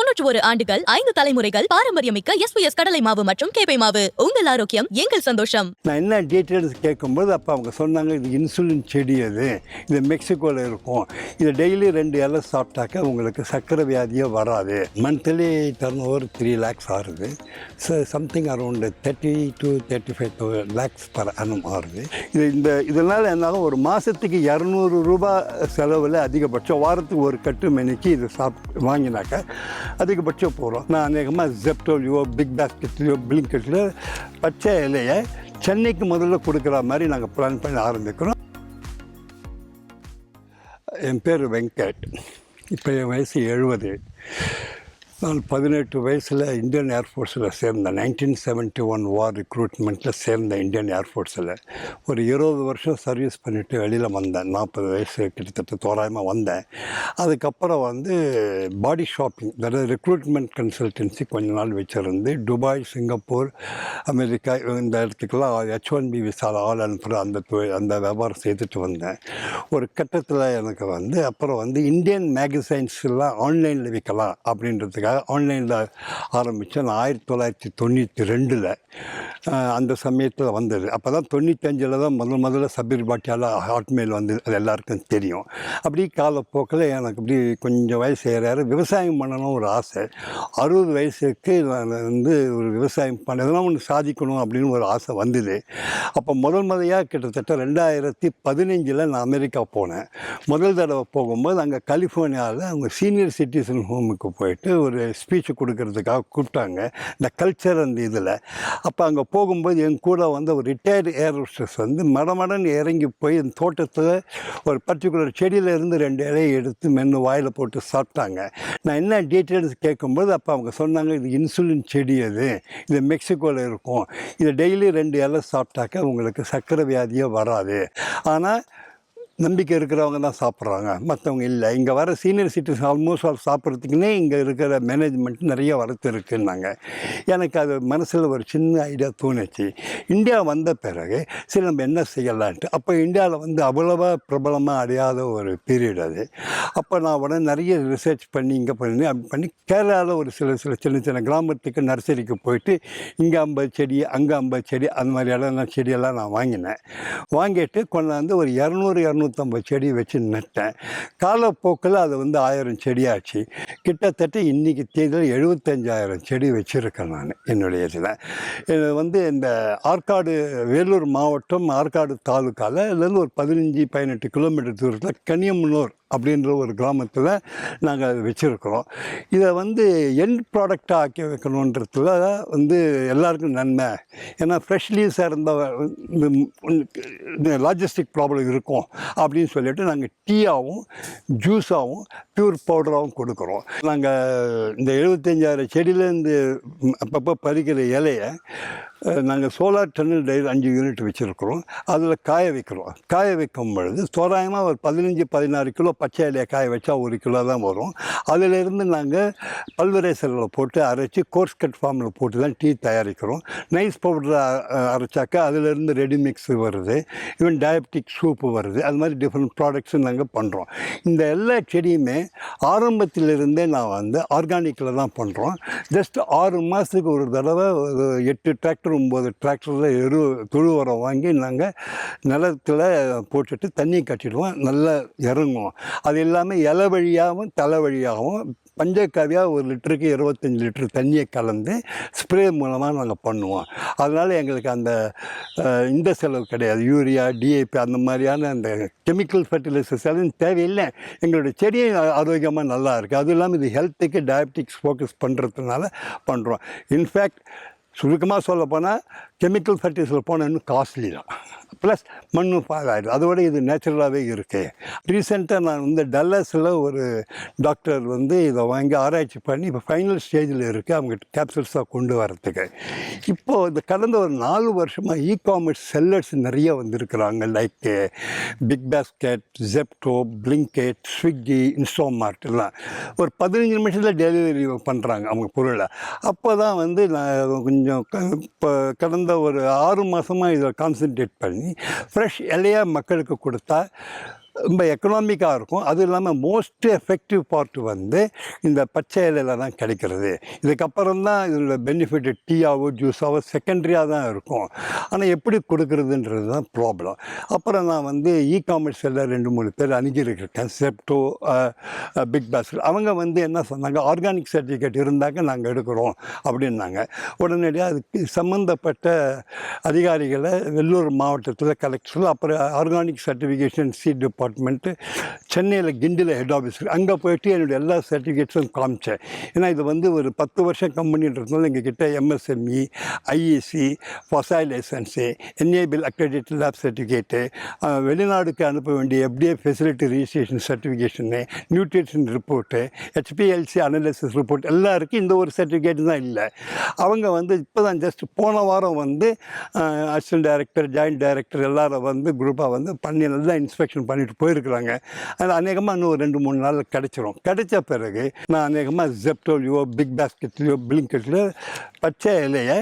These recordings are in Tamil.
தொன்னூற்று ஒரு ஆண்டுகள் ஐந்து தலைமுறைகள் பாரம்பரியமிக்க எஸ்பிஎஸ் கடலை மாவு மற்றும் கேப்பை மாவு. உங்கள் ஆரோக்கியம் எங்கள் சந்தோஷம். நான் என்ன டீட்டெயில்ஸ் கேட்கும்போது அப்போ அவங்க சொன்னாங்க இது இன்சுலின் செடி அது. இது மெக்சிகோவில் இருக்கும். இது டெய்லி ரெண்டு இலை சாப்பிட்டாக்க உங்களுக்கு சர்க்கரை வியாதியே வராது. Monthly turn over three lakhs ஆகுது so something around thirty to thirty five lakhs per annum ஆகுது இது இந்த இதனால் என்னால் ஒரு மாதத்துக்கு இரநூறு ரூபாய் செலவில் அதிகபட்சம் வாரத்துக்கு ஒரு கட்டு மெனிக்கு இது சாப் வாங்கினாக்க அதிகபட்சம் போகிறோம் நான் அநேகமாக ஜெப்டோலையோ பிக் பாஸ்கெட்லையோ பிளிங்கெட்லையோ பச்சை இலையை சென்னைக்கு முதல்ல கொடுக்குற மாதிரி நாங்கள் பிளான் பண்ணி ஆரம்பிக்கிறோம் என் பேர் வெங்கட் இப்போ என் வயசு எழுபது நான் பதினெட்டு வயசில் இந்தியன் ஏர்ஃபோர்ஸில் சேர்ந்தேன். நைன்டீன் செவன்ட்டி ஒன் வார் ரிக்ரூட்மெண்ட்டில் சேர்ந்தேன் இந்தியன் ஏர்ஃபோர்ஸில் ஒரு இருபது வருஷம் சர்வீஸ் பண்ணிவிட்டு வெளியில் வந்தேன். நாற்பது வயசு கிட்டத்தட்ட தோராயமாக வந்தேன். அதுக்கப்புறம் வந்து பாடி ஷாப்பிங் அதாவது ரெக்ரூட்மெண்ட் கன்சல்டன்சி கொஞ்ச நாள் வச்சுருந்து துபாய் சிங்கப்பூர் அமெரிக்கா இந்த இடத்துக்கெல்லாம் ஹெச் ஒன் பி விசால ஆள் அனுப்புகிற அந்த தொழில் அந்த வியாபாரம் செய்துட்டு வந்தேன். ஒரு கட்டத்தில் எனக்கு வந்து அப்புறம் வந்து இந்தியன் மேகசைன்ஸ் எல்லாம் ஆன்லைனில் விற்கலாம் அப்படின்றதுக்காக ஆன்லைனில் ஆரம்பித்தேன் நான் ஆயிரத்தி தொள்ளாயிரத்தி தொண்ணூற்றி ரெண்டில் அந்த சமயத்தில் வந்தது. அப்போ தான் தொண்ணூத்தஞ்சில் தான் முதல் முதல்ல சபீர் பாட்டியால் ஹாட்மெயில் வந்து அது எல்லாருக்கும் தெரியும். அப்படி காலப்போக்கில் எனக்கு அப்படி கொஞ்சம் வயசு ஏறாரு. விவசாயம் பண்ணணும் ஒரு ஆசை. அறுபது வயசுக்கு நான் வந்து ஒரு விவசாயம் பண்ண இதெல்லாம் ஒன்று சாதிக்கணும் அப்படின்னு ஒரு ஆசை வந்தது. அப்போ முதல் முறையாக கிட்டத்தட்ட ரெண்டாயிரத்தி பதினஞ்சில் நான் அமெரிக்கா போனேன். முதல் தடவை போகும்போது அங்கே கலிஃபோர்னியாவில் அவங்க சீனியர் சிட்டிசன் ஹோமுக்கு போயிட்டு ஒரு ஸ்பீச் கொடுக்கறதுக்காக கூப்பிட்டாங்க. இந்த கல்ச்சர் அந்த இதில். அப்போ அங்கே போகும்போது என் கூட வந்து ஒரு ரிட்டையர்டு ஏர் ஹோஸ்டஸ் வந்து மடமடன்னு இறங்கி போய் இந்த தோட்டத்தில் ஒரு பர்டிகுலர் செடியிலேருந்து ரெண்டு இலையை எடுத்து மென்று வாயில் போட்டு சாப்பிட்டாங்க. நான் என்ன டீட்டெயில்ஸ் கேட்கும்போது அப்போ அவங்க சொன்னாங்க இது இன்சுலின் செடி அது. இது மெக்சிகோவில் இருக்கும். இது டெய்லி ரெண்டு இலை சாப்பிட்டாக்க உங்களுக்கு சர்க்கரை வியாதியே வராது. ஆனால் நம்பிக்கை இருக்கிறவங்க தான் சாப்பிட்றாங்க. மற்றவங்க இல்லை. இங்கே வர சீனியர் சிட்டிசன் ஆல்மோஸ்ட் ஆல் சாப்பிட்றதுக்குன்னே இங்கே இருக்கிற மேனேஜ்மெண்ட் நிறைய வரத்து இருக்குன்னாங்க. எனக்கு அது மனசில் ஒரு சின்ன ஐடியா தோணுச்சு. இந்தியா வந்த பிறகு சரி நம்ம என்ன செய்யலான்ட்டு. அப்போ இந்தியாவில் வந்து அவ்வளோவா பிரபலமாக அடையாத ஒரு பீரியட் அது. அப்போ நான் உடனே நிறைய ரிசர்ச் பண்ணி இங்கே பண்ணி அப்படி பண்ணி கேரளாவில் ஒரு சில சில சின்ன சின்ன கிராமத்துக்கு நர்சரிக்கு போயிட்டு இங்கே ஐம்பது செடி அங்கே ஐம்பது செடி அந்த மாதிரி இடம் செடியெல்லாம் நான் வாங்கினேன். வாங்கிட்டு கொண்டாந்து ஒரு இரநூறு இரநூறு இரநூத்தம்பது செடி வச்சு நட்டேன். காலப்போக்கில் அது வந்து ஆயிரம் செடியாச்சு. கிட்டத்தட்ட இன்றைக்கி தேதியில் எழுபத்தஞ்சாயிரம் செடி வச்சுருக்கேன் நான் என்னுடைய இதில். இது வந்து இந்த ஆற்காடு வேலூர் மாவட்டம் ஆற்காடு தாலுக்காவில் இதுலேருந்து ஒரு பதினஞ்சு பதினெட்டு கிலோமீட்டர் தூரத்தில் கனியமுன்னூர் அப்படின்ற ஒரு கிராமத்தில் நாங்கள் அதை வச்சுருக்கிறோம். இதை வந்து எண்ட் ப்ராடக்டாக ஆக்கி வைக்கணுன்றதுல வந்து எல்லாருக்கும் நன்மை. ஏன்னா ஃப்ரெஷ்லி சேர்ந்த இருந்தால் இந்த லாஜிஸ்டிக் ப்ராப்ளம் இருக்கும் அப்படின்னு சொல்லிட்டு நாங்கள் டீயாகவும் ஜூஸாகவும் ப்யூர் பவுடராகவும் கொடுக்குறோம். நாங்கள் இந்த எழுபத்தஞ்சாயிரம் செடியிலேருந்து அப்பப்போ பறிக்கிற இலையை நாங்கள் சோலார் டன்னல் டயர் அஞ்சு யூனிட் வச்சுருக்குறோம். அதில் காய வைக்கிறோம். காய வைக்கும் பொழுது தோராயமாக ஒரு பதினஞ்சு பதினாறு கிலோ பச்சை இலையை காய வச்சா ஒரு கிலோ தான் வரும். அதிலிருந்து நாங்கள் பல்வரைசரில் போட்டு அரைச்சி கோர்ஸ் கட் ஃபார்மில் போட்டு தான் டீ தயாரிக்கிறோம். நைஸ் பவுடர் அரைச்சாக்கா அதிலிருந்து ரெடி மிக்ஸ் வருது. ஈவன் டயபெட்டிக் சூப்பு வருது. அது மாதிரி டிஃப்ரெண்ட் ப்ராடக்ட்ஸும் நாங்கள் பண்ணுறோம் இந்த எல்லா செடியுமே ஆரம்பத்திலிருந்தே நான் வந்து ஆர்கானிக்கில் தான் பண்ணுறோம் ஜஸ்ட் ஆறு மாதத்துக்கு ஒரு தடவை ஒரு எட்டு டிராக்டர் ஒம்பது டிராக்டரில் எரு தொழு உரம் வாங்கி நாங்கள் நிலத்தில் போட்டுட்டு தண்ணி கட்டிடுவோம். நல்லா இறங்குவோம். அது இல்லாமல் இலை வழியாகவும் தலை வழியாகவும் பஞ்சக்காவியாக ஒரு லிட்டருக்கு இருபத்தஞ்சி லிட்டர் தண்ணியை கலந்து ஸ்ப்ரே மூலமாக நாங்கள் பண்ணுவோம். அதனால் எங்களுக்கு அந்த இந்த செலவு கிடையாது. யூரியா டிஏபி அந்த மாதிரியான அந்த கெமிக்கல் ஃபர்டிலைசர்ஸ் எதுவும் தேவையில்லை. எங்களுடைய செடியும் ஆரோக்கியமாக நல்லா இருக்குது அதுவும் இல்லாமல் இது ஹெல்த்துக்கு டயபெட்டிக்ஸ் ஃபோக்கஸ் பண்ணுறதுனால பண்ணுறோம் இன்ஃபேக்ட் சுருக்கமாக சொல்ல போனால் கெமிக்கல் ஃபர்டிலைசர் போனால் இன்னும் காஸ்ட்லி தான். ப்ளஸ் மண் பாழாயிடும் அதோட இது நேச்சுரலாகவே இருக்குது ரீசெண்டாக நான் வந்து டல்லஸில் ஒரு டாக்டர் வந்து இதை வாங்கி ஆராய்ச்சி பண்ணி இப்போ ஃபைனல் ஸ்டேஜில் இருக்குது அவங்க கேப்சூல்ஸாக கொண்டு வரத்துக்கு இப்போது இந்த கடந்த ஒரு நாலு வருஷமாக இ காமர்ஸ் செல்லர்ஸ் நிறைய வந்திருக்கிறாங்க. Like Big Basket Zepto Blinkit Swiggy Instamart எல்லாம். ஒரு பதினஞ்சு நிமிஷத்தில் டெலிவரி பண்ணுறாங்க அவங்க பொருளை. அப்போ தான் வந்து நான் கொஞ்சம் க- இப்போ கடந்த ஒரு ஆறு மாதமாக இதை கான்சென்ட்ரேட் பண்ணி ஃப்ரெஷ் இலையாக மக்களுக்கு கொடுத்தா ரொம்ப எக்கனாமிக்காக இருக்கும். அது இல்லாமல் மோஸ்ட் எஃபெக்டிவ் பார்ட் வந்து இந்த பச்சை இலையில தான் கிடைக்கிறது. இதுக்கப்புறம் தான் இதோட பெனிஃபிட் டீயாவோ ஜூஸாவோ செகண்டரியாக தான் இருக்கும். ஆனால் எப்படி கொடுக்குறதுன்றது தான் ப்ராப்ளம் அப்புறம் நான் வந்து இ காமர்ஸில் ரெண்டு மூணு பேர் அணுகிருக்கேன் செப்டோ பிக் பாஸ்கெட் அவங்க வந்து என்ன சொன்னாங்க? ஆர்கானிக் சர்டிஃபிகேட் இருந்தாக்க நாங்கள் எடுக்கிறோம் அப்படின்னாங்க. உடனடியாக அதுக்கு சம்மந்தப்பட்ட அதிகாரிகளை வெள்ளூர் மாவட்டத்தில் கலெக்டர் அப்புறம் ஆர்கானிக் சர்டிஃபிகேஷன் சி டிபார்ட்மெண்ட்டு சென்னையில் கிண்டியில் ஹெட் ஆஃபீஸ் அங்கே போயிட்டு என்னுடைய எல்லா சர்டிஃபிகேட்ஸும் காமிச்சேன். ஏன்னா இது வந்து ஒரு பத்து வருஷம் கம்பெனின்றதுனால எங்ககிட்ட MSME IEC FSSAI licence NABL accredit lab certificate வெளிநாடுக்கு அனுப்ப வேண்டிய FDA facility registration certification nutrition report HPLC analysis report எல்லாருக்கும் இந்த ஒரு சர்டிஃபிகேட் தான் இல்லை. அவங்க வந்து இப்போ தான் ஜஸ்ட் போன வாரம் வந்து அசிஸ்டன்ட் டைரக்டர் ஜாயின்ட் டைரக்டர் எல்லாரும் வந்து குரூப்பாக வந்து பண்ணி நல்லா இன்ஸ்பெக்ஷன் பண்ணிட்டு போயிருக்கிறாங்க அது அநேகமாக இன்னும் ஒரு ரெண்டு மூணு நாள் கிடச்சிரும். கிடைச்ச பிறகு நான் அநேகமாக ஜெப்டோலையோ பிக் பாஸ்கெட்லையோ பிளிங்கெட்லையோ பச்சை இலையை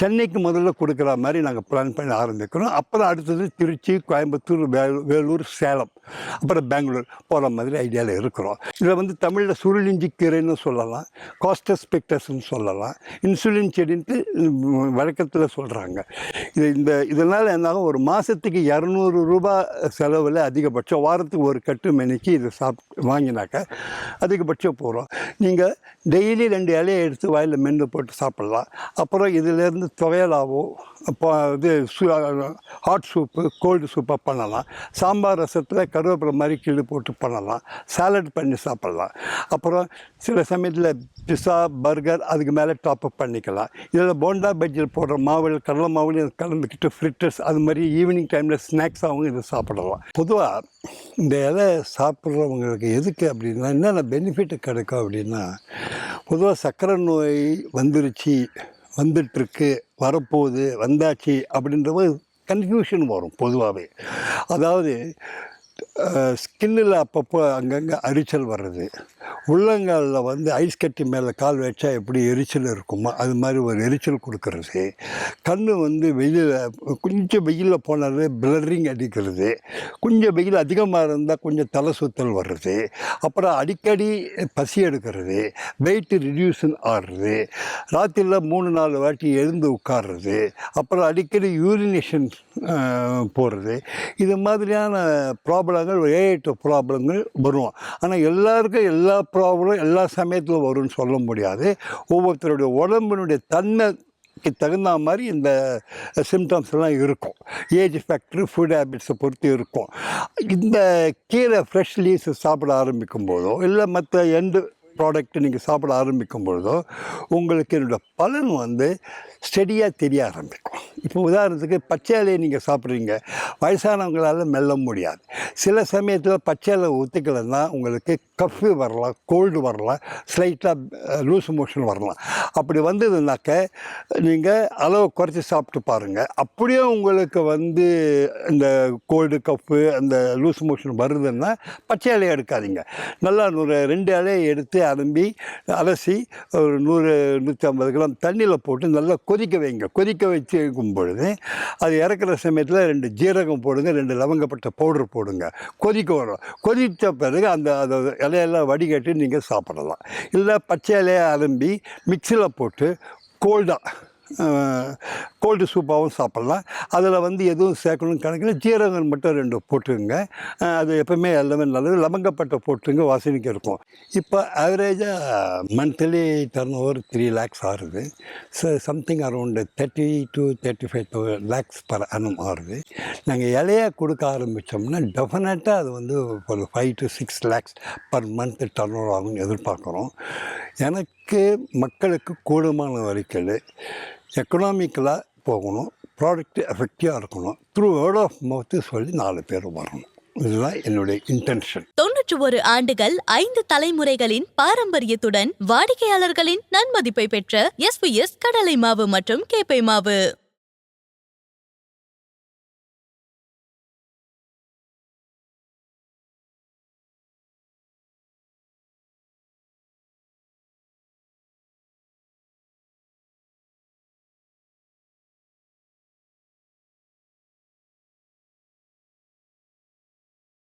சென்னைக்கு முதல்ல கொடுக்குற மாதிரி நாங்கள் பிளான் பண்ணி ஆரம்பிக்கிறோம். அப்புறம் அடுத்தது திருச்சி கோயம்புத்தூர் வேலூர் வேலூர் சேலம் அப்புறம் பெங்களூர் போகிற மாதிரி ஐடியாவில் இருக்கிறோம். இதில் வந்து தமிழில் சுருளிஞ்சி கீரைன்னு சொல்லலாம் காஸ்டஸ் பெக்டஸ்ன்னு சொல்லலாம் இன்சுலின் செடின்ட்டு வழக்கத்தில் சொல்கிறாங்க இது இந்த இதனால் என்னாகும் ஒரு மாதத்துக்கு இரநூறு ரூபா செலவில் அதிகபட்சம் வாரத்துக்கு ஒரு கட்டு மெனிக்கு இதை சாப் வாங்கினாக்க அதிகபட்சம் போகிறோம் நீங்கள் டெய்லி ரெண்டு இலையை எடுத்து வாயில் மென்று போட்டு சாப்பிட்லாம். அப்புறம் இதிலேருந்து துவையலாவோ இப்போ இது சு ஹாட் சூப்பு கோல்டு சூப்பாக பண்ணலாம். சாம்பார் ரசத்தில் கருவேப்பிலை மாதிரி கிள்ளி போட்டு பண்ணலாம். சாலட் பண்ணி சாப்பிட்லாம். அப்புறம் சில சமயத்தில் பிஸா பர்கர் அதுக்கு மேலே டாப்அப் பண்ணிக்கலாம். இதில் போண்டா பஜ்ஜியில் போடுற மாவில் கடலை மாவுலையும் கலந்துக்கிட்டு ஃப்ரிட்டர்ஸ் அது மாதிரி ஈவினிங் டைமில் ஸ்நாக்ஸாகவும் இதை சாப்பிடலாம். பொதுவாக இந்த இலை சாப்பிட்றவங்களுக்கு எதுக்கு அப்படின்னா என்னென்ன பெனிஃபிட் கிடைக்கும் அப்படின்னா பொதுவாக சர்க்கரை நோய் வந்துருச்சு வந்துட்டுருக்கு வரப்போகுது வந்தாச்சு அப்படின்ற கன்ஃபியூஷன் வரும் பொதுவாகவே அதாவது ஸ்கின்னில் அப்பப்போ அங்கங்கே அரிச்சல் வர்றது. உள்ளங்காலில் வந்து ஐஸ் கட்டி மேலே கால் வச்சா எப்படி எரிச்சல் இருக்குமோ அது மாதிரி ஒரு எரிச்சல் கொடுக்கறது. கண் வந்து வெயிலில் கொஞ்சம் வெயிலில் போனாலே பிளரிங் அடிக்கிறது. கொஞ்சம் வெயில் அதிகமாக இருந்தால் கொஞ்சம் தலை சுத்தல் வர்றது. அப்புறம் அடிக்கடி பசி எடுக்கிறது. வெயிட் ரிடியூஷன் ஆடுறது ராத்திரியில் மூணு நாலு வாட்டி எழுந்து உட்கார்றது. அப்புறம் அடிக்கடி யூரினேஷன் போடுறது. இது மாதிரியான ப்ராப்ளம் ப்ராப்ளங்கள் ஏஐட்டு ப்ராப்ளங்கள் வரும். ஆனால் எல்லாருக்கும் எல்லா ப்ராப்ளம் எல்லா சமயத்திலும் வரும்னு சொல்ல முடியாது. ஒவ்வொருத்தருடைய உடம்பினுடைய தன்மைக்கு தகுந்த மாதிரி இந்த சிம்டம்ஸ் எல்லாம் இருக்கும். ஏஜ் ஃபேக்ட்ரி ஃபுட் ஹேபிட்ஸை பொறுத்து இருக்கும். இந்த கீரை ஃப்ரெஷ் லீவ்ஸ் சாப்பிட ஆரம்பிக்கும் போதோ இல்லை மற்ற எண்டு ப்ராடக்ட் நீங்கள் சாப்பிட ஆரம்பிக்கும் பொழுதோ உங்களுக்கு என்னோட பலன் வந்து ஸ்டெடியாக தெரிய ஆரம்பிக்கும். இப்போ உதாரணத்துக்கு பச்சை இலையை நீங்கள் சாப்பிட்றீங்க. வயசானவங்களால் மெல்ல முடியாது. சில சமயத்தில் பச்சை இலை ஒத்துக்கலைன்னா உங்களுக்கு கஃபு வரலாம் கோல்டு வரலாம் ஸ்லைட்டாக லூஸ் மோஷன் வரலாம். அப்படி வந்ததுனாக்க நீங்கள் அளவை குறைச்சி சாப்பிட்டு பாருங்கள் அப்படியே உங்களுக்கு வந்து இந்த கோல்டு கஃப்பு அந்த லூஸ் மோஷன் வருதுன்னா பச்சை இலையை எடுக்காதீங்க. நல்லா ஒரு ரெண்டு இலையை எடுத்து அலம்பி அலசி ஒரு நூறு நூற்றி ஐம்பது கிராம் தண்ணியில் போட்டு நல்லா கொதிக்க வைங்க. கொதிக்க வச்சு இருக்கும் பொழுது அது இறக்குற சமயத்தில் ரெண்டு ஜீரகம் போடுங்க ரெண்டு லவங்கப்பட்ட பவுடர் போடுங்க. கொதிக்க வரும். கொதித்த பிறகு அந்த அதை இலையெல்லாம் வடிகட்டி நீங்கள் சாப்பிடலாம். இல்லை பச்சை இலையை அலம்பி மிக்சியில் போட்டு கோல்டாக கோல்டு சூப்பாகவும் சாப்பிட்லாம். அதில் வந்து எதுவும் சேர்க்கணும் கணக்கில் ஜீரகம் மட்டும் ரெண்டு போட்டுங்க அது எப்பவுமே எல்லாமே நல்லது. லவங்கப்பட்ட போட்டுங்க வாசனைக்கு இருக்கும். இப்போ ஆவரேஜாக monthly turn over three lakhs ஆகுது so something around thirty to thirty five thou lakhs per annum ஆகுது நாங்கள் இலையை கொடுக்க ஆரம்பித்தோம்னா டெஃபினட்டாக அது வந்து ஒரு five to six lakhs per month turn over ஆகும்னு எதிர்பார்க்குறோம். எனக்கு மக்களுக்கு கூடுமான வரைக்கும் எக்கனாமிக்கலாக போகணும் ப்ராடக்ட் எஃபெக்டிவாக இருக்கணும். த்ரூ வேர்ட் ஆஃப் மவுத்து சொல்லி நாலு பேர் வரணும். இதுதான் என்னுடைய இன்டென்ஷன் தொன்னூற்று ஒரு ஆண்டுகள் ஐந்து தலைமுறைகளின் பாரம்பரியத்துடன் வாடிக்கையாளர்களின் நன்மதிப்பை பெற்ற எஸ்பிஎஸ் கடலை மாவு மற்றும் கேப்பை மாவு.